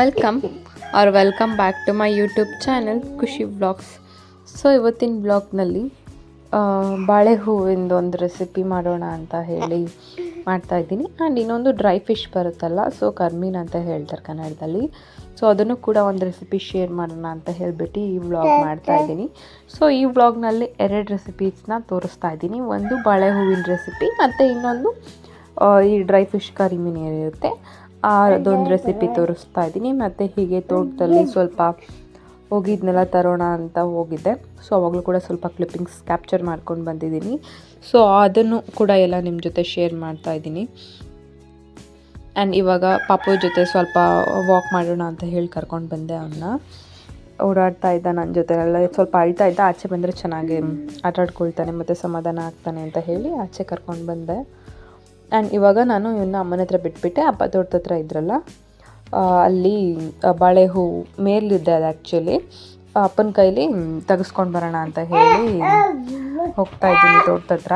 Welcome R welcome back to my YouTube channel Khushi blogs so ಇವತ್ತಿನ ಬ್ಲಾಗ್ನಲ್ಲಿ ಬಾಳೆ ಹೂವಿಂದು ಒಂದು ರೆಸಿಪಿ ಮಾಡೋಣ ಅಂತ ಹೇಳಿ ಮಾಡ್ತಾ ಇದ್ದೀನಿ. ಆ್ಯಂಡ್ ಇನ್ನೊಂದು ಡ್ರೈ ಫಿಶ್ ಬರುತ್ತಲ್ಲ ಸೊ ಕರ್ಮೀನ್ ಅಂತ ಹೇಳ್ತಾರೆ ಕನ್ನಡದಲ್ಲಿ. ಸೊ ಅದನ್ನು ಕೂಡ ಒಂದು ರೆಸಿಪಿ ಶೇರ್ ಮಾಡೋಣ ಅಂತ ಹೇಳಿಬಿಟ್ಟು ಈ ವ್ಲಾಗ್ ಮಾಡ್ತಾ ಇದ್ದೀನಿ. ಸೊ ಈ ವ್ಲಾಗ್ನಲ್ಲಿ ಎರಡು ರೆಸಿಪೀಸ್ನ ತೋರಿಸ್ತಾ ಇದ್ದೀನಿ. ಒಂದು ಬಾಳೆ ಹೂವಿನ ರೆಸಿಪಿ ಮತ್ತು ಇನ್ನೊಂದು ಈ ಡ್ರೈ ಫಿಶ್ ಕರಿಮೀನ್ ಏನಿರುತ್ತೆ ಅದೊಂದು ರೆಸಿಪಿ ತೋರಿಸ್ತಾ ಇದ್ದೀನಿ. ಮತ್ತು ಹೀಗೆ ತೋಟದಲ್ಲಿ ಸ್ವಲ್ಪ ಹೋಗಿದ್ನೆಲ್ಲ ತರೋಣ ಅಂತ ಹೋಗಿದ್ದೆ. ಸೊ ಅವಾಗಲೂ ಕೂಡ ಸ್ವಲ್ಪ ಕ್ಲಿಪ್ಪಿಂಗ್ಸ್ ಕ್ಯಾಪ್ಚರ್ ಮಾಡ್ಕೊಂಡು ಬಂದಿದ್ದೀನಿ. ಸೊ ಅದನ್ನು ಕೂಡ ಎಲ್ಲ ನಿಮ್ಮ ಜೊತೆ ಶೇರ್ ಮಾಡ್ತಾ ಇದ್ದೀನಿ. ಆ್ಯಂಡ್ ಇವಾಗ ಪಾಪು ಜೊತೆ ಸ್ವಲ್ಪ ವಾಕ್ ಮಾಡೋಣ ಅಂತ ಹೇಳಿ ಕರ್ಕೊಂಡು ಬಂದೆ ಅವನ್ನ ಓಡಾಡ್ತಾ ಇದ್ದ ನನ್ನ ಜೊತೆ. ಎಲ್ಲ ಸ್ವಲ್ಪ ಅಳ್ತಾ ಇದ್ದ. ಆಚೆ ಬಂದರೆ ಚೆನ್ನಾಗಿ ಆಟಾಡ್ಕೊಳ್ತಾನೆ ಮತ್ತು ಸಮಾಧಾನ ಆಗ್ತಾನೆ ಅಂತ ಹೇಳಿ ಆಚೆ ಕರ್ಕೊಂಡು ಬಂದೆ. ಆ್ಯಂಡ್ ಇವಾಗ ನಾನು ಇವನ್ನ ಅಮ್ಮನ ಹತ್ರ ಬಿಟ್ಬಿಟ್ಟೆ, ಅಪ್ಪ ತೋಟದ ಹತ್ರ ಇದ್ರಲ್ಲ ಅಲ್ಲಿ ಬಾಳೆ ಹೂವು ಮೇಲಿದ್ದೆ ಅದು ಆ್ಯಕ್ಚುಲಿ ಅಪ್ಪನ ಕೈಲಿ ತೆಗೆಸ್ಕೊಂಡು ಬರೋಣ ಅಂತ ಹೇಳಿ ಹೋಗ್ತಾ ಇದ್ದೀನಿ ತೋಟದ ಹತ್ರ.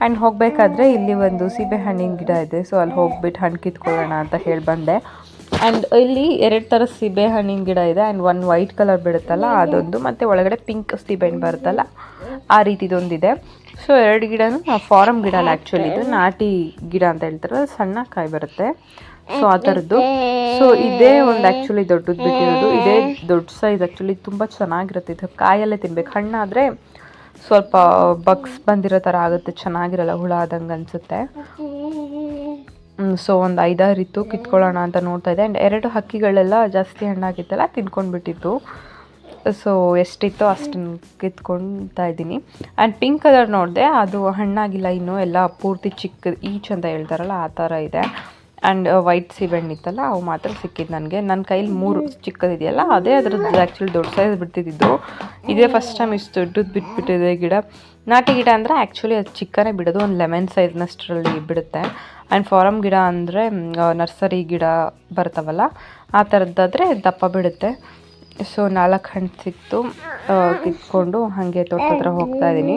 ಆ್ಯಂಡ್ ಹೋಗಬೇಕಾದ್ರೆ ಇಲ್ಲಿ ಒಂದು ಸೀಬೆ ಹಣ್ಣಿನ ಗಿಡ ಇದೆ ಸೊ ಅಲ್ಲಿ ಹೋಗ್ಬಿಟ್ಟು ಹಣ್ಣು ಕಿತ್ಕೊಳ್ಳೋಣ ಅಂತ ಹೇಳಿ ಬಂದೆ. ಆ್ಯಂಡ್ ಇಲ್ಲಿ ಎರಡು ಥರ ಸೀಬೆ ಹಣ್ಣಿನ ಗಿಡ ಇದೆ ಆ್ಯಂಡ್ ಒನ್ ವೈಟ್ ಕಲರ್ ಬಿಡುತ್ತಲ್ಲ, ಅದೊಂದು, ಮತ್ತು ಒಳಗಡೆ ಪಿಂಕ್ ಸೀಬೆ ಹಣ್ಣು ಬರುತ್ತಲ್ಲ, ಆ ರೀತಿದೊಂದಿದೆ. ಸೊ ಎರಡು ಗಿಡನೂ ಫಾರಮ್ ಗಿಡ ಅಲ್ಲ ಆ್ಯಕ್ಚುಲಿ ಇದು ನಾಟಿ ಗಿಡ ಅಂತ ಹೇಳ್ತಾರೆ ಸಣ್ಣ ಕಾಯಿ ಬರುತ್ತೆ. ಸೊ ಆ ಥರದ್ದು. ಸೊ ಇದೇ ಒಂದು ಆ್ಯಕ್ಚುಲಿ ದೊಡ್ಡದು ಬಿಟ್ಟಿರೋದು. ಇದೇ ದೊಡ್ಡ ಸೈಜ್ ಆ್ಯಕ್ಚುಲಿ ತುಂಬ ಚೆನ್ನಾಗಿರುತ್ತೆ. ಇದು ಕಾಯಲ್ಲೇ ತಿನ್ಬೇಕು. ಹಣ್ಣಾದರೆ ಸ್ವಲ್ಪ ಬಗ್ಸ್ ಬಂದಿರೋ ಥರ ಆಗುತ್ತೆ. ಚೆನ್ನಾಗಿರಲ್ಲ ಹುಳ ಆದಂಗೆ ಅನಿಸುತ್ತೆ. ಸೊ ಒಂದು ಐದಾರು ಇತ್ತು. ಕಿತ್ಕೊಳ್ಳೋಣ ಅಂತ ನೋಡ್ತಾ ಇದೆ ಆ್ಯಂಡ್ ಎರಡು ಹಕ್ಕಿಗಳೆಲ್ಲ ಜಾಸ್ತಿ ಹಣ್ಣಾಗಿತ್ತಲ್ಲ ತಿನ್ಕೊಂಡು ಬಿಟ್ಟಿತ್ತು ಸೊ ಎಷ್ಟಿತ್ತೋ ಅಷ್ಟನ್ನು ಕಿತ್ಕೊಳ್ತಾ ಇದ್ದೀನಿ. ಆ್ಯಂಡ್ ಪಿಂಕ್ ಕಲರ್ ನೋಡಿದೆ, ಅದು ಹಣ್ಣಾಗಿಲ್ಲ ಇನ್ನೂ ಎಲ್ಲ ಪೂರ್ತಿ ಚಿಕ್ಕ ಈಚ್ ಅಂತ ಹೇಳ್ತಾರಲ್ಲ, ಆ ಥರ ಇದೆ. ಆ್ಯಂಡ್ ವೈಟ್ ಸೀಬೆಹಣ್ಣು ಇತ್ತಲ್ಲ, ಅವು ಮಾತ್ರ ಸಿಕ್ಕಿದ್ದು ನನಗೆ. ನನ್ನ ಕೈಲಿ ಮೂರು ಚಿಕ್ಕದಿದೆಯಲ್ಲ, ಅದೇ ಅದ್ರದ್ದು ಆ್ಯಕ್ಚುಲಿ ದೊಡ್ಡ ಸೈಜ್ ಬಿಡ್ತಿದ್ದಿದ್ದು. ಇದೇ ಫಸ್ಟ್ ಟೈಮ್ ಇಷ್ಟು ದೊಡ್ಡದು ಬಿಟ್ಬಿಟ್ಟಿದೆ ಗಿಡ. ನಾಟಿ ಗಿಡ ಅಂದರೆ ಆ್ಯಕ್ಚುಲಿ ಅದು ಚಿಕ್ಕನೇ ಬಿಡೋದು, ಒಂದು ಲೆಮನ್ ಸೈಜ್ನಷ್ಟರಲ್ಲಿ ಬಿಡುತ್ತೆ. ಆ್ಯಂಡ್ ಫಾರಮ್ ಗಿಡ ಅಂದರೆ ನರ್ಸರಿ ಗಿಡ ಬರ್ತಾವಲ್ಲ, ಆ ಥರದ್ದಾದರೆ ದಪ್ಪ ಬಿಡುತ್ತೆ. ಸೊ ನಾಲ್ಕು ಹಣ್ಣು ಸಿಕ್ತು. ಕಿತ್ಕೊಂಡು ಹಾಗೆ ತೋಟದ ಹತ್ರ ಹೋಗ್ತಾ ಇದ್ದೀನಿ.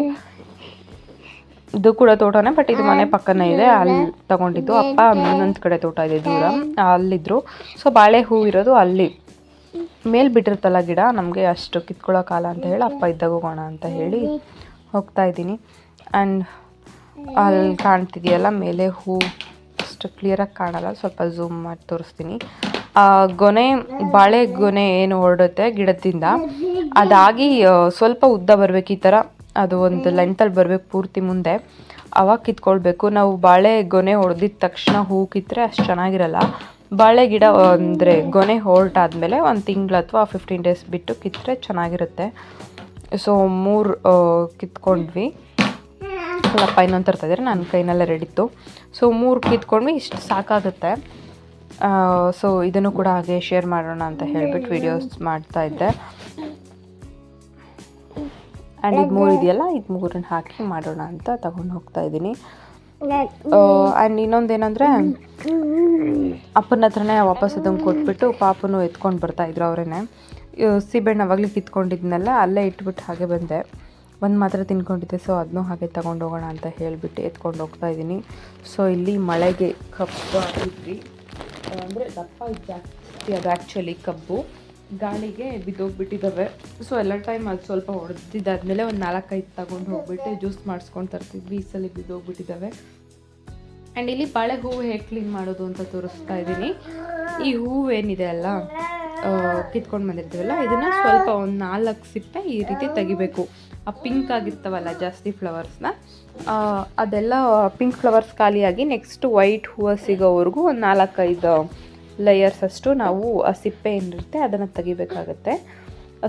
ಇದು ಕೂಡ ತೋಟನೇ, ಬಟ್ ಇದು ಮನೆ ಪಕ್ಕನೇ ಇದೆ. ಅಲ್ಲಿ ತಗೊಂಡಿದ್ದು ಅಪ್ಪ ಇನ್ನೊಂದು ಕಡೆ ತೋಟ ಇದೆ ದೂರ. ಅಲ್ಲಿದ್ದರು ಸೊ ಬಾಳೆ ಹೂ ಇರೋದು ಅಲ್ಲಿ. ಮೇಲೆ ಬಿಟ್ಟಿರ್ತಲ್ಲ ಗಿಡ, ನಮಗೆ ಅಷ್ಟು ಕಿತ್ಕೊಳ್ಳೋ ಕಾಲ ಅಂತ ಹೇಳಿ ಅಪ್ಪ ಇದ್ದಾಗ ಹೋಗೋಣ ಅಂತ ಹೇಳಿ ಹೋಗ್ತಾ ಇದ್ದೀನಿ. ಆ್ಯಂಡ್ ಅಲ್ಲಿ ಕಾಣ್ತಿದೆಯಲ್ಲ, ಮೇಲೆ ಹೂ ಅಷ್ಟು ಕ್ಲಿಯರಾಗಿ ಕಾಣಲ್ಲ. ಸ್ವಲ್ಪ ಝೂಮ್ ಮಾಡಿ ತೋರಿಸ್ತೀನಿ. ಗೊನೆ, ಬಾಳೆ ಗೊನೆ ಏನು ಹೊರಡುತ್ತೆ ಗಿಡದಿಂದ. ಅದಾಗಿ ಸ್ವಲ್ಪ ಉದ್ದ ಬರಬೇಕು ಈ ಥರ. ಅದು ಒಂದು ಲೆಂತಲ್ಲಿ ಬರಬೇಕು ಪೂರ್ತಿ ಮುಂದೆ. ಅವಾಗ ಕಿತ್ಕೊಳ್ಬೇಕು. ನಾವು ಬಾಳೆ ಗೊನೆ ಹೊಡೆದಿದ ತಕ್ಷಣ ಹೂ ಕಿತ್ತರೆ ಅಷ್ಟು ಚೆನ್ನಾಗಿರಲ್ಲ. ಬಾಳೆ ಗಿಡ ಅಂದರೆ ಗೊನೆ ಹೊರಟಾದ್ಮೇಲೆ ಒಂದು ತಿಂಗಳು ಅಥವಾ ಫಿಫ್ಟೀನ್ ಡೇಸ್ ಬಿಟ್ಟು ಕಿತ್ತರೆ ಚೆನ್ನಾಗಿರುತ್ತೆ. ಸೊ ಮೂರು ಕಿತ್ಕೊಂಡ್ವಿ. ಅಲ್ಲಪ್ಪ ಇನ್ನೊಂದು ತರ್ತಾ ಇದ್ದಾರೆ ನನ್ನ ರೆಡಿ ರೆಡಿತ್ತು ಸೊ ಮೂರು ಕಿತ್ಕೊಂಡ್ವಿ ಇಷ್ಟು ಸಾಕಾಗುತ್ತೆ. ಸೊ ಇದನ್ನು ಕೂಡ ಹಾಗೆ ಶೇರ್ ಮಾಡೋಣ ಅಂತ ಹೇಳ್ಬಿಟ್ಟು ವಿಡಿಯೋಸ್ ಮಾಡ್ತಾ ಇದ್ದೆ. ಆ್ಯಂಡ್ ಇದು ಮೂರು ಇದೆಯಲ್ಲ, ಇದು ಮೂರನ್ನ ಹಾಕಿ ಮಾಡೋಣ ಅಂತ ತಗೊಂಡು ಹೋಗ್ತಾ ಇದ್ದೀನಿ. ಆ್ಯಂಡ್ ಇನ್ನೊಂದೇನೆಂದರೆ ಅಪ್ಪನ ಹತ್ರನೇ ವಾಪಸ್ ಅದನ್ನು ಕೊಟ್ಬಿಟ್ಟು ಪಾಪನು ಎತ್ಕೊಂಡು ಬರ್ತಾಯಿದ್ರು ಅವರೇನೆ. ಸೀಬೆಹಣ್ಣು ಅವಾಗಲೇ ಕಿತ್ಕೊಂಡಿದ್ನಲ್ಲ, ಅಲ್ಲೇ ಇಟ್ಬಿಟ್ಟು ಹಾಗೆ ಬಂದೆ. ಒಂದು ಮಾತ್ರ ತಿನ್ಕೊಂಡಿದ್ದೆ ಸೊ ಅದನ್ನೂ ಹಾಗೆ ತಗೊಂಡು ಹೋಗೋಣ ಅಂತ ಹೇಳಿಬಿಟ್ಟು ಎತ್ಕೊಂಡು ಹೋಗ್ತಾ ಇದ್ದೀನಿ ಸೊ ಇಲ್ಲಿ ಮಳೆಗೆ ಕಬ್ಬು ಹಾಕಿದ್ವಿ. ಅಂದರೆ ದಪ್ಪ ಜಾಸ್ತಿ ಅದು ಆ್ಯಕ್ಚುಲಿ ಕಬ್ಬು. ಗಾಳಿಗೆ ಬಿದ್ದೋಗ್ಬಿಟ್ಟಿದ್ದಾವೆ ಸೊ ಎಲ್ಲ ಟೈಮ್ ಅದು ಸ್ವಲ್ಪ ಹೊಡೆದಿದ್ದಾದ್ಮೇಲೆ ಒಂದು ನಾಲ್ಕೈದು ತಗೊಂಡು ಹೋಗ್ಬಿಟ್ಟು ಜ್ಯೂಸ್ ಮಾಡಿಸ್ಕೊಂಡು ತರ್ತಿದ್ವಿ. ಈ ಸಲ ಬಿದ್ದೋಗ್ಬಿಟ್ಟಿದ್ದಾವೆ ಆ್ಯಂಡ್ ಇಲ್ಲಿ ಬಾಳೆ ಹೂವು ಹೇಗೆ ಕ್ಲೀನ್ ಮಾಡೋದು ಅಂತ ತೋರಿಸ್ತಾ ಇದ್ದೀನಿ ಈ ಹೂವು ಏನಿದೆ ಅಲ್ಲ ಕಿತ್ಕೊಂಡು ಬಂದಿರ್ತೀವಲ್ಲ, ಇದನ್ನು ಸ್ವಲ್ಪ ಒಂದು ನಾಲ್ಕು ಸಿಪ್ಪೆ ಈ ರೀತಿ ತೆಗಿಬೇಕು. ಆ ಪಿಂಕ್ ಆಗಿರ್ತಾವಲ್ಲ ಜಾಸ್ತಿ ಫ್ಲವರ್ಸ್ನ ಅದೆಲ್ಲ ಪಿಂಕ್ ಫ್ಲವರ್ಸ್ ಖಾಲಿಯಾಗಿ ನೆಕ್ಸ್ಟ್ ವೈಟ್ ಹೂವು ಸಿಗೋವರೆಗೂ ಒಂದು ನಾಲ್ಕೈದು ಲೇಯರ್ಸ್ ಅಷ್ಟು ನಾವು ಆ ಸಿಪ್ಪೆ ಏನಿರುತ್ತೆ ಅದನ್ನು ತೆಗಿಬೇಕಾಗತ್ತೆ.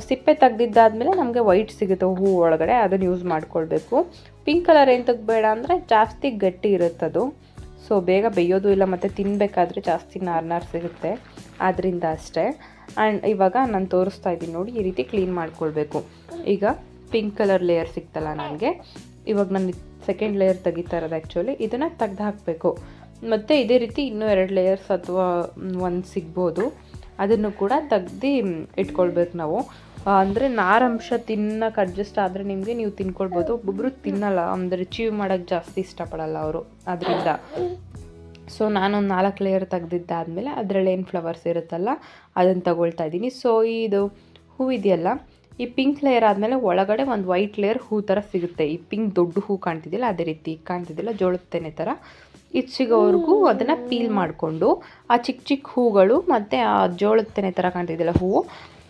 ಸಿಪ್ಪೆ ತೆಗ್ದಿದ್ದಾದಮೇಲೆ ನಮಗೆ ವೈಟ್ ಸಿಗುತ್ತೆ ಹೂ ಒಳಗಡೆ, ಅದನ್ನು ಯೂಸ್ ಮಾಡ್ಕೊಳ್ಬೇಕು. ಪಿಂಕ್ ಕಲರ್ ಏನು ತೆಗ್ಬೇಡ ಅಂದರೆ ಜಾಸ್ತಿ ಗಟ್ಟಿ ಇರುತ್ತೆ ಅದು. ಸೊ ಬೇಗ ಬೇಯೋದು ಇಲ್ಲ ಮತ್ತು ತಿನ್ನಬೇಕಾದ್ರೆ ಜಾಸ್ತಿ ನಾರ್ನಾರ್ ನಾರು ಸಿಗುತ್ತೆ. ಆದ್ದರಿಂದ ಅಷ್ಟೇ. ಆ್ಯಂಡ್ ಇವಾಗ ನಾನು ತೋರಿಸ್ತಾ ಇದ್ದೀನಿ ನೋಡಿ ಈ ರೀತಿ ಕ್ಲೀನ್ ಮಾಡ್ಕೊಳ್ಬೇಕು. ಈಗ ಪಿಂಕ್ ಕಲರ್ ಲೇಯರ್ ಸಿಕ್ತಲ್ಲ ನನಗೆ. ಇವಾಗ ನಾನು ಸೆಕೆಂಡ್ ಲೇಯರ್ ತೆಗಿತಾ ಇರೋದು ಆ್ಯಕ್ಚುಲಿ ಇದನ್ನು ತೆಗ್ದು ಹಾಕಬೇಕು. ಮತ್ತು ಇದೇ ರೀತಿ ಇನ್ನೂ ಎರಡು ಲೇಯರ್ಸ್ ಅಥವಾ ಒಂದು ಸಿಗ್ಬೋದು. ಅದನ್ನು ಕೂಡ ತೆಗ್ದು ಇಟ್ಕೊಳ್ಬೇಕು ನಾವು. ಅಂದರೆ ನಾರಂಶ ತಿನ್ನಕ್ಕೆ ಅಡ್ಜಸ್ಟ್ ಆದರೆ ನಿಮಗೆ ನೀವು ತಿನ್ಕೊಳ್ಬೋದು. ಒಬ್ಬೊಬ್ಬರು ತಿನ್ನಲ್ಲ. ಅಂದರೆ ಚೀವ್ ಮಾಡೋಕ್ಕೆ ಜಾಸ್ತಿ ಇಷ್ಟಪಡಲ್ಲ ಅವರು ಅದರಿಂದ. ಸೊ ನಾನೊಂದು ನಾಲ್ಕು ಲೇಯರ್ ತೆಗ್ದಿದ್ದಾದಮೇಲೆ ಅದರಲ್ಲಿ ಏನು ಫ್ಲವರ್ಸ್ ಇರುತ್ತಲ್ಲ, ಅದನ್ನು ತಗೊಳ್ತಾ ಇದ್ದೀನಿ. ಸೊ ಇದು ಹೂವಿದೆಯಲ್ಲ ಈ ಪಿಂಕ್ ಲೇಯರ್ ಆದಮೇಲೆ ಒಳಗಡೆ ಒಂದು ವೈಟ್ ಲೇಯರ್ ಹೂ ಥರ ಸಿಗುತ್ತೆ. ಈ ಪಿಂಕ್ ದೊಡ್ಡ ಹೂ ಕಾಣ್ತಿದ್ದಿಲ್ಲ ಅದೇ ರೀತಿ ಕಾಣ್ತಿದ್ದಿಲ್ಲ ಜೋಳದ ತೆನೆ ಥರ ಇದು ಸಿಗೋವರೆಗೂ ಅದನ್ನು ಪೀಲ್ ಮಾಡಿಕೊಂಡು ಆ ಚಿಕ್ಕ ಚಿಕ್ಕ ಹೂಗಳು ಮತ್ತು ಆ ಜೋಳದ ತೆನೆ ಥರ ಕಾಣ್ತಿದ್ದಿಲ್ಲ ಹೂವು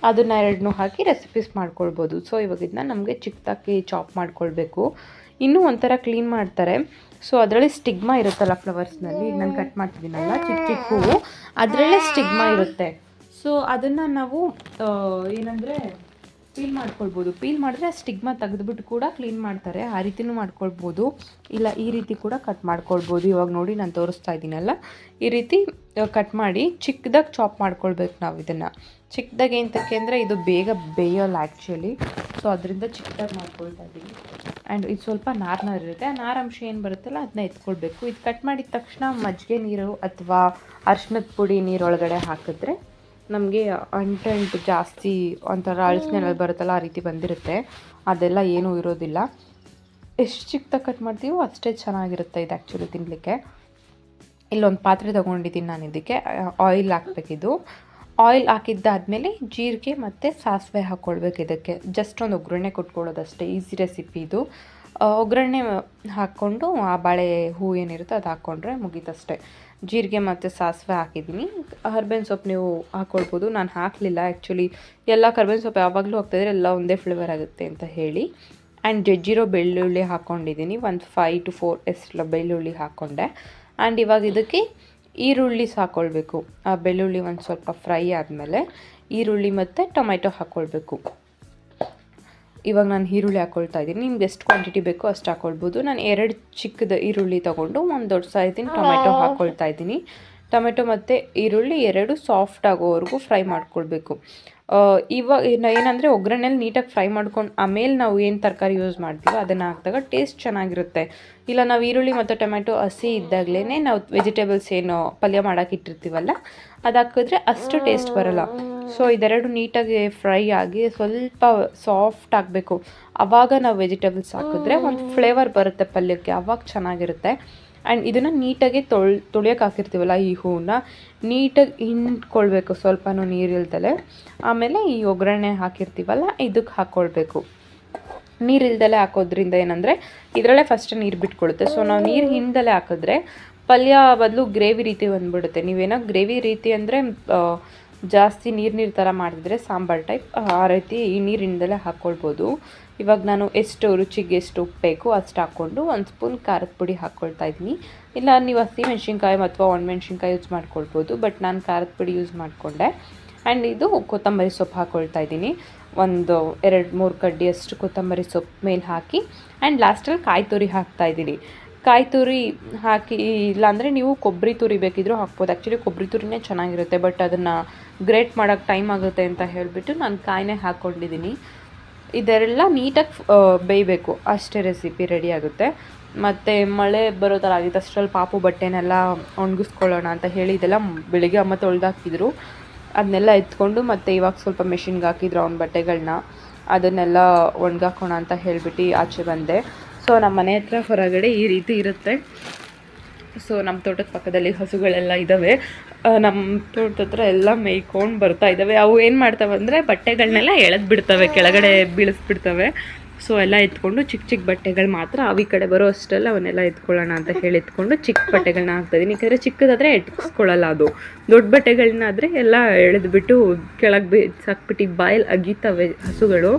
ಅದನ್ನ ಎರಡನ್ನೂ ಹಾಕಿ ರೆಸಿಪೀಸ್ ಮಾಡ್ಕೊಳ್ಬೋದು. ಸೊ ಇವಾಗ ಇದನ್ನ ನಮಗೆ ಚಿಕ್ಕದಾಗಿ ಚಾಪ್ ಮಾಡ್ಕೊಳ್ಬೇಕು. ಇನ್ನೂ ಒಂಥರ ಕ್ಲೀನ್ ಮಾಡ್ತಾರೆ. ಸೊ ಅದರಲ್ಲಿ ಸ್ಟಿಗ್ಮಾ ಇರುತ್ತಲ್ಲ ಫ್ಲವರ್ಸ್ನಲ್ಲಿ ನಾನು ಕಟ್ ಮಾಡ್ತಿದ್ದೀನಲ್ಲ ಚಿಕ್ಕ ಚಿಕ್ಕ ಹೂವು ಅದರಲ್ಲೇ ಸ್ಟಿಗ್ಮಾ ಇರುತ್ತೆ. ಸೊ ಅದನ್ನು ನಾವು ಏನಂದರೆ ಪೀಲ್ ಮಾಡ್ಕೊಳ್ಬೋದು. ಪೀಲ್ ಮಾಡಿದ್ರೆ ಸ್ಟಿಗ್ಮಾ ತೆಗೆದುಬಿಟ್ಟು ಕೂಡ ಕ್ಲೀನ್ ಮಾಡ್ತಾರೆ. ಆ ರೀತಿನೂ ಮಾಡ್ಕೊಳ್ಬೋದು. ಇಲ್ಲ, ಈ ರೀತಿ ಕೂಡ ಕಟ್ ಮಾಡ್ಕೊಳ್ಬೋದು. ಇವಾಗ ನೋಡಿ ನಾನು ತೋರಿಸ್ತಾ ಇದ್ದೀನಲ್ಲ ಈ ರೀತಿ ಕಟ್ ಮಾಡಿ ಚಿಕ್ಕದಾಗಿ ಚಾಪ್ ಮಾಡ್ಕೊಳ್ಬೇಕು ನಾವು ಇದನ್ನು. ಚಿಕ್ಕದಾಗಿ ಏನಕ್ಕೆ ಅಂದರೆ ಇದು ಬೇಗ ಬೇಯೋಲ್ಲ ಆ್ಯಕ್ಚುಲಿ ಸೊ ಅದರಿಂದ ಚಿಕ್ಕದಾಗಿ ಮಾಡ್ಕೊಳ್ತಾ ಇದ್ದೀನಿ. ಆ್ಯಂಡ್ ಇದು ಸ್ವಲ್ಪ ನಾರ್ ನಾರ್ ಇರುತ್ತೆ. ಆ ನಾರಂಶ ಏನು ಬರುತ್ತಲ್ಲ ಅದನ್ನ ಎತ್ಕೊಳ್ಬೇಕು. ಇದು ಕಟ್ ಮಾಡಿದ ತಕ್ಷಣ ಮಜ್ಜಿಗೆ ನೀರು ಅಥವಾ ಅರ್ಶಿನದ ಪುಡಿ ನೀರೊಳಗಡೆ ಹಾಕಿದ್ರೆ ನಮಗೆ ಅಂಟಂಟು ಜಾಸ್ತಿ ಒಂಥರ ಅಳಿಸ್ನೆಲ್ಲ ಬರುತ್ತಲ್ಲ ಆ ರೀತಿ ಬಂದಿರುತ್ತೆ. ಅದೆಲ್ಲ ಏನೂ ಇರೋದಿಲ್ಲ. ಎಷ್ಟು ಚಿಕ್ಕದಾಗಿ ಕಟ್ ಮಾಡ್ತೀವೋ ಅಷ್ಟೇ ಚೆನ್ನಾಗಿರುತ್ತೆ ಇದು ಆ್ಯಕ್ಚುಲಿ ತಿನ್ನಲಿಕ್ಕೆ ಇಲ್ಲೊಂದು ಪಾತ್ರೆ ತೊಗೊಂಡಿದ್ದೀನಿ ನಾನು ಇದಕ್ಕೆ ಆಯಿಲ್ ಹಾಕ್ಬೇಕಿದ್ದು ಆಯಿಲ್ ಹಾಕಿದ್ದಾದಮೇಲೆ ಜೀರಿಗೆ ಮತ್ತು ಸಾಸಿವೆ ಹಾಕ್ಕೊಳ್ಬೇಕು ಇದಕ್ಕೆ. ಜಸ್ಟ್ ಒಂದು ಒಗ್ಗರಣೆ ಕೊಟ್ಕೊಳ್ಳೋದಷ್ಟೇ ಈಸಿ ರೆಸಿಪಿ ಇದು. ಒಗ್ಗರಣೆ ಹಾಕ್ಕೊಂಡು ಆ ಬಾಳೆ ಹೂ ಏನಿರುತ್ತೋ ಅದು ಹಾಕ್ಕೊಂಡ್ರೆ ಮುಗೀತಷ್ಟೇ. ಜೀರಿಗೆ ಮತ್ತು ಸಾಸಿವೆ ಹಾಕಿದ್ದೀನಿ. ಕರ್ಬೇವಿನ ಸೊಪ್ಪು ನೀವು ಹಾಕ್ಕೊಳ್ಬೋದು ನಾನು ಹಾಕಲಿಲ್ಲ ಆ್ಯಕ್ಚುಲಿ ಎಲ್ಲ ಕರ್ಬೇವಿನ ಸೊಪ್ಪು ಯಾವಾಗಲೂ ಹಾಕ್ತಾಯಿದ್ರೆ ಎಲ್ಲ ಒಂದೇ ಫ್ಲೇವರ್ ಆಗುತ್ತೆ ಅಂತ ಹೇಳಿ. ಆ್ಯಂಡ್ ಜಜ್ಜಿರೋ ಬೆಳ್ಳುಳ್ಳಿ ಹಾಕ್ಕೊಂಡಿದ್ದೀನಿ ಒಂದು ಫೈ ಟು ಫೋರ್ ಎಷ್ಟು ಬೆಳ್ಳುಳ್ಳಿ ಹಾಕ್ಕೊಂಡೆ ಆ್ಯಂಡ್ ಇವಾಗ ಇದಕ್ಕೆ ಈರುಳ್ಳಿ ಹಾಕ್ಕೊಳ್ಬೇಕು ಆ ಬೆಳ್ಳುಳ್ಳಿ ಒಂದು ಸ್ವಲ್ಪ ಫ್ರೈ ಆದಮೇಲೆ ಈರುಳ್ಳಿ ಮತ್ತು ಟೊಮೆಟೊ ಹಾಕ್ಕೊಳ್ಬೇಕು ಇವಾಗ ನಾನು ಈರುಳ್ಳಿ ಹಾಕ್ಕೊಳ್ತಾ ಇದ್ದೀನಿ. ನಿಮ್ಗೆ ಎಷ್ಟು ಕ್ವಾಂಟಿಟಿ ಬೇಕೋ ಅಷ್ಟು ಹಾಕ್ಕೊಳ್ಬೋದು ನಾನು ಎರಡು ಚಿಕ್ಕದ ಈರುಳ್ಳಿ ತೊಗೊಂಡು ಒಂದು ದೊಡ್ಡ ಸೈಜಿನ ಟೊಮೆಟೊ ಹಾಕ್ಕೊಳ್ತಾ ಇದ್ದೀನಿ. ಟೊಮೆಟೊ ಮತ್ತು ಈರುಳ್ಳಿ ಎರಡು ಸಾಫ್ಟ್ ಆಗೋವರೆಗೂ ಫ್ರೈ ಮಾಡ್ಕೊಳ್ಬೇಕು. ಇವಾಗ ಏನು- ಏನಂದರೆ ಒಗ್ಗರಣೆಯಲ್ಲಿ ನೀಟಾಗಿ ಫ್ರೈ ಮಾಡ್ಕೊಂಡು ಆಮೇಲೆ ನಾವು ಏನು ತರಕಾರಿ ಯೂಸ್ ಮಾಡ್ತೀವೋ ಅದನ್ನು ಹಾಕಿದಾಗ ಟೇಸ್ಟ್ ಚೆನ್ನಾಗಿರುತ್ತೆ. ಇಲ್ಲ ನಾವು ಈರುಳ್ಳಿ ಮತ್ತು ಟೊಮೆಟೊ ಹಸಿ ಇದ್ದಾಗಲೇ ನಾವು ವೆಜಿಟೇಬಲ್ಸ್ ಏನು ಪಲ್ಯ ಮಾಡೋಕೆ ಇಟ್ಟಿರ್ತೀವಲ್ಲ ಅದು ಹಾಕಿದ್ರೆ ಅಷ್ಟು ಟೇಸ್ಟ್ ಬರಲ್ಲ. ಸೊ ಇದೆರಡು ನೀಟಾಗಿ ಫ್ರೈ ಆಗಿ ಸ್ವಲ್ಪ ಸಾಫ್ಟ್ ಆಗಬೇಕು. ಆವಾಗ ನಾವು ವೆಜಿಟೇಬಲ್ಸ್ ಹಾಕಿದ್ರೆ ಒಂದು ಫ್ಲೇವರ್ ಬರುತ್ತೆ ಪಲ್ಯಕ್ಕೆ ಆವಾಗ ಚೆನ್ನಾಗಿರುತ್ತೆ. ಆ್ಯಂಡ್ ಇದನ್ನು ನೀಟಾಗಿ ತೊಳ್ ತೊಳಿಯೋಕೆ ಹಾಕಿರ್ತೀವಲ್ಲ ಈ ಹೂವನ್ನ ನೀಟಾಗಿ ಹಿಂಡ್ಕೊಳ್ಬೇಕು ಸ್ವಲ್ಪನೂ ನೀರಿಲ್ದಲೆ. ಆಮೇಲೆ ಈ ಒಗ್ಗರಣೆ ಹಾಕಿರ್ತೀವಲ್ಲ ಇದಕ್ಕೆ ಹಾಕ್ಕೊಳ್ಬೇಕು ನೀರಿಲ್ದಲೆ ಹಾಕೋದ್ರಿಂದ ಏನಂದರೆ ಇದರಲ್ಲೇ ಫಸ್ಟ್ ನೀರು ಬಿಟ್ಕೊಳುತ್ತೆ. ಸೊ ನಾವು ನೀರು ಹಿಂದಲೇ ಹಾಕಿದ್ರೆ ಪಲ್ಯ ಬದಲು ಗ್ರೇವಿ ರೀತಿ ಬಂದ್ಬಿಡುತ್ತೆ. ನೀವೇನೋ ಗ್ರೇವಿ ರೀತಿ ಅಂದರೆ ಜಾಸ್ತಿ ನೀರು ನೀರು ಥರ ಮಾಡಿದರೆ ಸಾಂಬಾರು ಟೈಪ್ ಆ ರೀತಿ ಈ ನೀರಿಂದಲೇ ಹಾಕ್ಕೊಳ್ಬೋದು ಇವಾಗ ನಾನು ಎಷ್ಟು ರುಚಿಗೆ ಎಷ್ಟು ಉಪ್ಪು ಬೇಕು ಅಷ್ಟು ಹಾಕ್ಕೊಂಡು ಒಂದು ಸ್ಪೂನ್ ಖಾರದ ಪುಡಿ ಹಾಕ್ಕೊಳ್ತಾ ಇದ್ದೀನಿ. ಇಲ್ಲ, ನೀವು ಹಸಿಮೆಣ್ಸಿನ್ಕಾಯಿ ಅಥವಾ ಒಣಮೆಣ್ಸಿನ್ಕಾಯಿ ಯೂಸ್ ಮಾಡ್ಕೊಳ್ಬೋದು ಬಟ್ ನಾನು ಖಾರದ ಪುಡಿ ಯೂಸ್ ಮಾಡಿಕೊಂಡೆ. ಆ್ಯಂಡ್ ಇದು ಕೊತ್ತಂಬರಿ ಸೊಪ್ಪು ಹಾಕ್ಕೊಳ್ತಾ ಇದ್ದೀನಿ. ಒಂದು ಎರಡು ಮೂರು ಕಡ್ಡಿಯಷ್ಟು ಕೊತ್ತಂಬರಿ ಸೊಪ್ಪು ಮೇಲೆ ಹಾಕಿ. ಆ್ಯಂಡ್ ಲಾಸ್ಟಲ್ಲಿ ಕಾಯಿ ತುರಿ ಹಾಕ್ತಾ ಇದ್ದೀನಿ. ಕಾಯಿ ತುರಿ ಹಾಕಿ ಇಲ್ಲಾಂದರೆ ನೀವು ಕೊಬ್ಬರಿ ತುರಿ ಬೇಕಿದ್ರೂ ಹಾಕ್ಬೋದು. ಆ್ಯಕ್ಚುಲಿ ಕೊಬ್ಬರಿ ತುರಿನೇ ಚೆನ್ನಾಗಿರುತ್ತೆ ಬಟ್ ಅದನ್ನು ಗ್ರೇಟ್ ಮಾಡೋಕ್ಕೆ ಟೈಮ್ ಆಗುತ್ತೆ ಅಂತ ಹೇಳಿಬಿಟ್ಟು ನಾನು ಕಾಯಿನೇ ಹಾಕ್ಕೊಂಡಿದ್ದೀನಿ ಇದೆಲ್ಲ ನೀಟಾಗಿ ಬೇಯಬೇಕು. ಅಷ್ಟೇ ರೆಸಿಪಿ ರೆಡಿ ಆಗುತ್ತೆ. ಮತ್ತು ಮಳೆ ಬರೋ ಥರ ಆಗಿತ್ತು, ಅಷ್ಟರಲ್ಲಿ ಪಾಪು ಬಟ್ಟೆನೆಲ್ಲ ಒಣಗಿಸ್ಕೊಳ್ಳೋಣ ಅಂತ ಹೇಳಿ ಇದೆಲ್ಲ ಬೆಳಿಗ್ಗೆ ಅಮ್ಮ ತೊಳೆದಾಕಿದ್ರು. ಅದನ್ನೆಲ್ಲ ಎತ್ಕೊಂಡು ಮತ್ತು ಇವಾಗ ಸ್ವಲ್ಪ ಮೆಷಿನ್ಗೆ ಹಾಕಿದ್ರು ಅವ್ನ ಬಟ್ಟೆಗಳನ್ನ ಅದನ್ನೆಲ್ಲ ಒಣಗಾಕೋಣ ಅಂತ ಹೇಳಿಬಿಟ್ಟು ಆಚೆ ಬಂದೆ. ಸೊ ನಮ್ಮ ಮನೆ ಹತ್ರ ಹೊರಗಡೆ ಈ ರೀತಿ ಇರುತ್ತೆ. ಸೊ ನಮ್ಮ ತೋಟದ ಪಕ್ಕದಲ್ಲಿ ಹಸುಗಳೆಲ್ಲ ಇದ್ದಾವೆ ನಮ್ಮ ತೋಟದ ಹತ್ರ ಎಲ್ಲ ಮೇಯ್ಕೊಂಡು ಬರ್ತಾ ಇದ್ದಾವೆ ಅವು ಏನು ಮಾಡ್ತಾವೆ ಅಂದರೆ ಬಟ್ಟೆಗಳನ್ನೆಲ್ಲ ಎಳೆದು ಬಿಡ್ತವೆ, ಕೆಳಗಡೆ ಬೀಳಿಸ್ಬಿಡ್ತವೆ. ಸೊ ಎಲ್ಲ ಎತ್ಕೊಂಡು ಚಿಕ್ಕ ಚಿಕ್ಕ ಬಟ್ಟೆಗಳು ಮಾತ್ರ ಅವು ಕಡೆ ಬರೋ ಅಷ್ಟೆಲ್ಲ ಅವನ್ನೆಲ್ಲ ಎತ್ಕೊಳ್ಳೋಣ ಅಂತ ಹೇಳಿ ಎತ್ಕೊಂಡು ಚಿಕ್ಕ ಬಟ್ಟೆಗಳನ್ನ ಹಾಕ್ತಾಯಿದ್ದೀನಿ ಯಾಕಂದರೆ ಚಿಕ್ಕದಾದರೆ ಎಟ್ಸ್ಕೊಳ್ಳಲ್ಲ ಅದು. ದೊಡ್ಡ ಬಟ್ಟೆಗಳನ್ನಾದರೆ ಎಲ್ಲ ಎಳೆದ್ಬಿಟ್ಟು ಕೆಳಗೆ ಬಿ ಸಾಕ್ಬಿಟ್ಟು ಬಾಯಲ್ಲಿ ಅಗೀತವೆ ಹಸುಗಳು.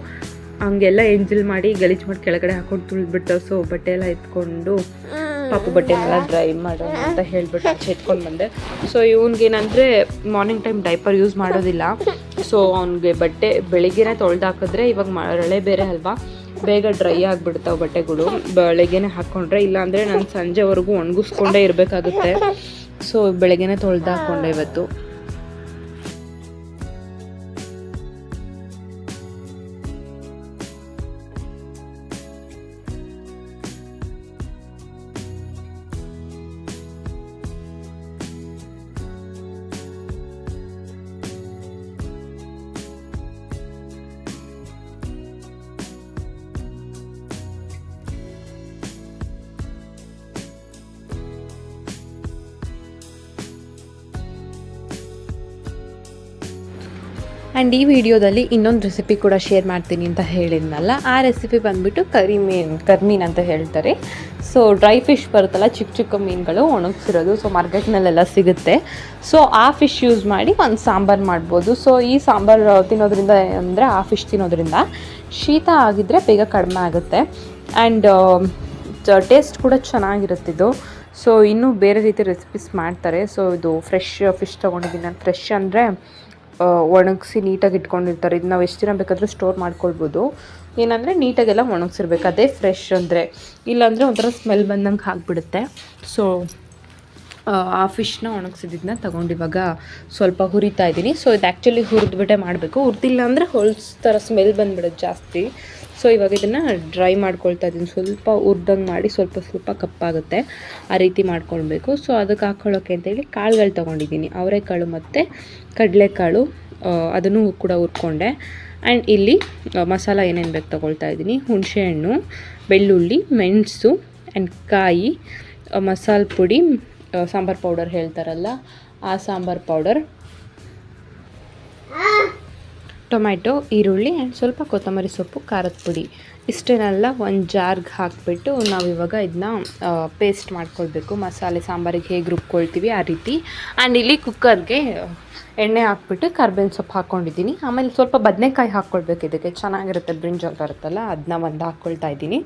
ಹಂಗೆಲ್ಲ ಎಂಜಲ್ ಮಾಡಿ ಗಲೀಜು ಮಾಡಿ ಕೆಳಗಡೆ ಹಾಕೊಂಡು ತುಳಿದ್ಬಿಡ್ತಾವೆ. ಸೊ ಬಟ್ಟೆ ಎಲ್ಲ ಎತ್ಕೊಂಡು ಪಾಪು ಬಟ್ಟೆನೆಲ್ಲ ಡ್ರೈ ಮಾಡೋಣ ಅಂತ ಹೇಳ್ಬಿಟ್ಟು ಆಚೆ ಎತ್ಕೊಂಡು ಬಂದೆ. ಸೊ ಏನಂದ್ರೆ ಮಾರ್ನಿಂಗ್ ಟೈಮ್ ಡೈಪರ್ ಯೂಸ್ ಮಾಡೋದಿಲ್ಲ. ಸೊ ಅವ್ನಿಗೆ ಬಟ್ಟೆ ಬೆಳಿಗ್ಗೆನೇ ತೊಳೆದು ಹಾಕಿದ್ರೆ ಇವಾಗ ಮಳೆ ಬೇರೆ ಅಲ್ವಾ? ಬೇಗ ಡ್ರೈ ಆಗಿಬಿಡ್ತಾವೆ ಬಟ್ಟೆಗಳು. ಬೆಳಗ್ಗೆನೇ ಹಾಕ್ಕೊಂಡ್ರೆ ಇಲ್ಲಾಂದರೆ ನಾನು ಸಂಜೆವರೆಗೂ ಒಣಗಿಸ್ಕೊಂಡೇ ಇರಬೇಕಾಗುತ್ತೆ. ಸೊ ಬೆಳಗ್ಗೆನೇ ತೊಳೆದು ಹಾಕ್ಕೊಂಡೆ ಇವತ್ತು. ಆ್ಯಂಡ್ ಈ ವಿಡಿಯೋದಲ್ಲಿ ಇನ್ನೊಂದು ರೆಸಿಪಿ ಕೂಡ ಶೇರ್ ಮಾಡ್ತೀನಿ ಅಂತ ಹೇಳಿದ್ನಲ್ಲ, ಆ ರೆಸಿಪಿ ಬಂದುಬಿಟ್ಟು ಕರಿ ಮೀನ್ ಕರ್ಮೀನ್ ಅಂತ ಹೇಳ್ತಾರೆ. ಸೊ ಡ್ರೈ ಫಿಶ್ ಬರುತ್ತಲ್ಲ, ಚಿಕ್ಕ ಚಿಕ್ಕ ಮೀನುಗಳು ಒಣಗಿಸಿರೋದು ಸೊ ಮಾರ್ಕೆಟ್ನಲ್ಲೆಲ್ಲ ಸಿಗುತ್ತೆ. ಸೊ ಆ ಫಿಶ್ ಯೂಸ್ ಮಾಡಿ ಒಂದು ಸಾಂಬಾರು ಮಾಡ್ಬೋದು. ಸೊ ಈ ಸಾಂಬಾರು ತಿನ್ನೋದ್ರಿಂದ ಅಂದರೆ ಆ ಫಿಶ್ ತಿನ್ನೋದ್ರಿಂದ ಶೀತ ಆಗಿದ್ದರೆ ಬೇಗ ಕಡಿಮೆ ಆಗುತ್ತೆ. ಆ್ಯಂಡ್ ಟೇಸ್ಟ್ ಕೂಡ ಚೆನ್ನಾಗಿರುತ್ತಿದ್ದು ಸೊ ಇನ್ನೂ ಬೇರೆ ರೀತಿ ರೆಸಿಪೀಸ್ ಮಾಡ್ತಾರೆ. ಸೊ ಇದು ಫ್ರೆಶ್ ಫಿಶ್ ತೊಗೊಂಡಿದ್ದೀನಿ. ನಾನು ಫ್ರೆಶ್ ಅಂದರೆ ಒಣಗಿಸಿ ನೀಟಾಗಿ ಇಟ್ಕೊಂಡಿರ್ತಾರೆ. ಇದು ನಾವು ಎಷ್ಟು ದಿನ ಬೇಕಾದರೂ ಸ್ಟೋರ್ ಮಾಡ್ಕೊಳ್ಬೋದು. ಏನಂದರೆ ನೀಟಾಗೆಲ್ಲ ಒಣಗಿಸಿರ್ಬೇಕು. ಅದೇ ಫ್ರೆಶ್ ಅಂದರೆ. ಇಲ್ಲಾಂದರೆ ಒಂಥರ ಸ್ಮೆಲ್ ಬಂದಂಗೆ ಆಗಿಬಿಡುತ್ತೆ. ಸೊ ಆ ಫಿಶ್ನ ಒಣಗಿಸಿದ್ದನ್ನ ತೊಗೊಂಡಿವಾಗ ಸ್ವಲ್ಪ ಹುರಿತಾ ಇದ್ದೀನಿ ಸೊ ಇದು ಆ್ಯಕ್ಚುಲಿ ಹುರಿದ್ಬಿಟ್ಟೆ ಮಾಡಬೇಕು. ಹುರಿದಿಲ್ಲ ಅಂದರೆ ಹೊಲ್ಸ್ ಥರ ಸ್ಮೆಲ್ ಬಂದ್ಬಿಡುತ್ತೆ ಜಾಸ್ತಿ. ಸೊ ಇವಾಗ ಇದನ್ನು ಡ್ರೈ ಮಾಡ್ಕೊಳ್ತಾ ಇದ್ದೀನಿ. ಸ್ವಲ್ಪ ಉರ್ದಂಗೆ ಮಾಡಿ ಸ್ವಲ್ಪ ಸ್ವಲ್ಪ ಕಪ್ಪಾಗುತ್ತೆ. ಆ ರೀತಿ ಮಾಡ್ಕೊಳ್ಬೇಕು. ಸೊ ಅದಕ್ಕೆ ಹಾಕ್ಕೊಳ್ಳೋಕೆ ಅಂತೇಳಿ ಕಾಳುಗಳು ತೊಗೊಂಡಿದ್ದೀನಿ. ಅವರೆಕಾಳು ಮತ್ತು ಕಡಲೆಕಾಳು ಅದನ್ನು ಕೂಡ ಹುರ್ಕೊಂಡೆ. ಆ್ಯಂಡ್ ಇಲ್ಲಿ ಮಸಾಲ ಏನೇನು ಬೇಕು ತೊಗೊಳ್ತಾ ಇದ್ದೀನಿ. ಹುಣಸೆಹಣ್ಣು, ಬೆಳ್ಳುಳ್ಳಿ, ಮೆಣಸು ಆ್ಯಂಡ್ ಕಾಯಿ ಮಸಾಲೆ ಪುಡಿ ಸಾಂಬಾರ್ ಪೌಡರ್ ಹೇಳ್ತಾರಲ್ಲ, ಆ ಸಾಂಬಾರು ಪೌಡರ್. ಟೊಮ್ಯಾಟೊ, ಈರುಳ್ಳಿ ಆ್ಯಂಡ್ ಸ್ವಲ್ಪ ಕೊತ್ತಂಬರಿ ಸೊಪ್ಪು, ಖಾರದ ಪುಡಿ. ಇಷ್ಟನ್ನೆಲ್ಲ ಒಂದು ಜಾರ್ಗೆ ಹಾಕಿಬಿಟ್ಟು ನಾವು ಇವಾಗ ಇದನ್ನ ಪೇಸ್ಟ್ ಮಾಡ್ಕೊಳ್ಬೇಕು. ಮಸಾಲೆ, ಸಾಂಬಾರಿಗೆ ಹೇಗೆ ರುಬ್ಕೊಳ್ತೀವಿ ಆ ರೀತಿ. ಆ್ಯಂಡ್ ಇಲ್ಲಿ ಕುಕ್ಕರ್ಗೆ ಎಣ್ಣೆ ಹಾಕ್ಬಿಟ್ಟು ಕರ್ಬೇವಿನ ಸೊಪ್ಪು ಹಾಕ್ಕೊಂಡಿದ್ದೀನಿ ಆಮೇಲೆ ಸ್ವಲ್ಪ ಬದನೆಕಾಯಿ ಹಾಕ್ಕೊಳ್ಬೇಕು. ಇದಕ್ಕೆ ಚೆನ್ನಾಗಿರುತ್ತೆ ಬ್ರಿಂಜಾಲ್ ಬರುತ್ತಲ್ಲ ಅದನ್ನ ಒಂದು ಹಾಕ್ಕೊಳ್ತಾ ಇದ್ದೀನಿ.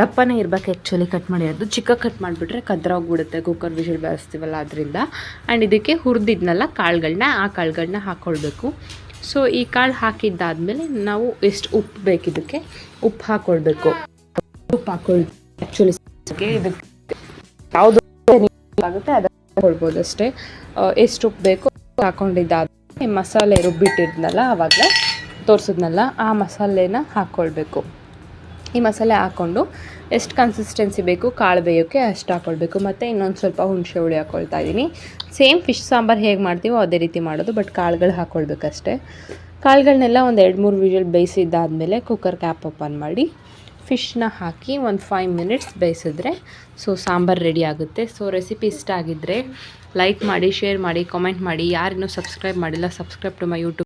ದಪ್ಪನೇ ಇರಬೇಕು ಆ್ಯಕ್ಚುಲಿ ಕಟ್ ಮಾಡಿರೋದು ಚಿಕ್ಕ ಕಟ್ ಮಾಡಿಬಿಟ್ರೆ ಕದ್ರೋಗ್ಬಿಡುತ್ತೆ ಕುಕ್ಕರ್ ವಿಷಲ್ ಬೆಳೆಸ್ತೀವಲ್ಲ ಅದರಿಂದ. ಆ್ಯಂಡ್ ಇದಕ್ಕೆ ಹುರಿದಿದ್ನಲ್ಲ ಕಾಳುಗಳನ್ನ ಆ ಕಾಳುಗಳನ್ನ ಹಾಕ್ಕೊಳ್ಬೇಕು. ಸೊ ಈ ಕಾಳು ಹಾಕಿದ್ದಾದ್ಮೇಲೆ ನಾವು ಎಷ್ಟು ಉಪ್ಪು ಬೇಕಿದಕ್ಕೆ ಉಪ್ಪು ಹಾಕ್ಕೊಳ್ಬೇಕು ಉಪ್ಪು ಹಾಕ್ಕೊಳ್ ಆ್ಯಕ್ಚುಲಿ ಇದಕ್ಕೆ ಯಾವುದು ಆಗುತ್ತೆ ಹಾಕ್ಕೊಳ್ಬೋದು ಅಷ್ಟೇ. ಎಷ್ಟು ಉಪ್ಪು ಬೇಕು ಹಾಕ್ಕೊಂಡಿದ್ದಾದ್ಮೇಲೆ ಮಸಾಲೆ ರುಬ್ಬಿಟ್ಟಿದ್ನಲ್ಲ ಆವಾಗಲೇ ತೋರಿಸಿದ್ನಲ್ಲ, ಆ ಮಸಾಲೆನ ಹಾಕ್ಕೊಳ್ಬೇಕು ಈ ಮಸಾಲೆ ಹಾಕ್ಕೊಂಡು ಎಷ್ಟು ಕನ್ಸಿಸ್ಟೆನ್ಸಿ ಬೇಕು, ಕಾಳು ಬೇಯೋಕ್ಕೆ ಅಷ್ಟು ಹಾಕ್ಕೊಳ್ಬೇಕು ಮತ್ತು ಇನ್ನೊಂದು ಸ್ವಲ್ಪ ಹುಣಸೆ ಹುಳಿ ಹಾಕ್ಕೊಳ್ತಾ ಇದ್ದೀನಿ. ಸೇಮ್ ಫಿಶ್ ಸಾಂಬಾರು ಹೇಗೆ ಮಾಡ್ತೀವೋ ಅದೇ ರೀತಿ ಮಾಡೋದು ಬಟ್ ಕಾಳುಗಳು ಹಾಕ್ಕೊಳ್ಬೇಕಷ್ಟೇ ಕಾಳುಗಳನ್ನೆಲ್ಲ ಒಂದು ಎರಡು ಮೂರು ವಿಷಲ್ ಬೇಯಿಸಿದ್ದಾದಮೇಲೆ ಕುಕ್ಕರ್ ಕ್ಯಾಪ್ ಓಪನ್ ಮಾಡಿ ಫಿಶ್ನ ಹಾಕಿ ಒಂದು ಫೈವ್ ಮಿನಿಟ್ಸ್ ಬೇಯಿಸಿದ್ರೆ ಸೊ ಸಾಂಬಾರು ರೆಡಿ ಆಗುತ್ತೆ. ಸೊ ರೆಸಿಪಿ ಇಷ್ಟ ಆಗಿದ್ದರೆ ಲೈಕ್ ಮಾಡಿ ಶೇರ್ ಮಾಡಿ ಕಾಮೆಂಟ್ ಮಾಡಿ. ಯಾರಿನ್ನೂ ಸಬ್ಸ್ಕ್ರೈಬ್ ಮಾಡಿಲ್ಲ ಸಬ್ಸ್ಕ್ರೈಬ್ ಟು ಮೈ ಯೂಟ್ಯೂಬ್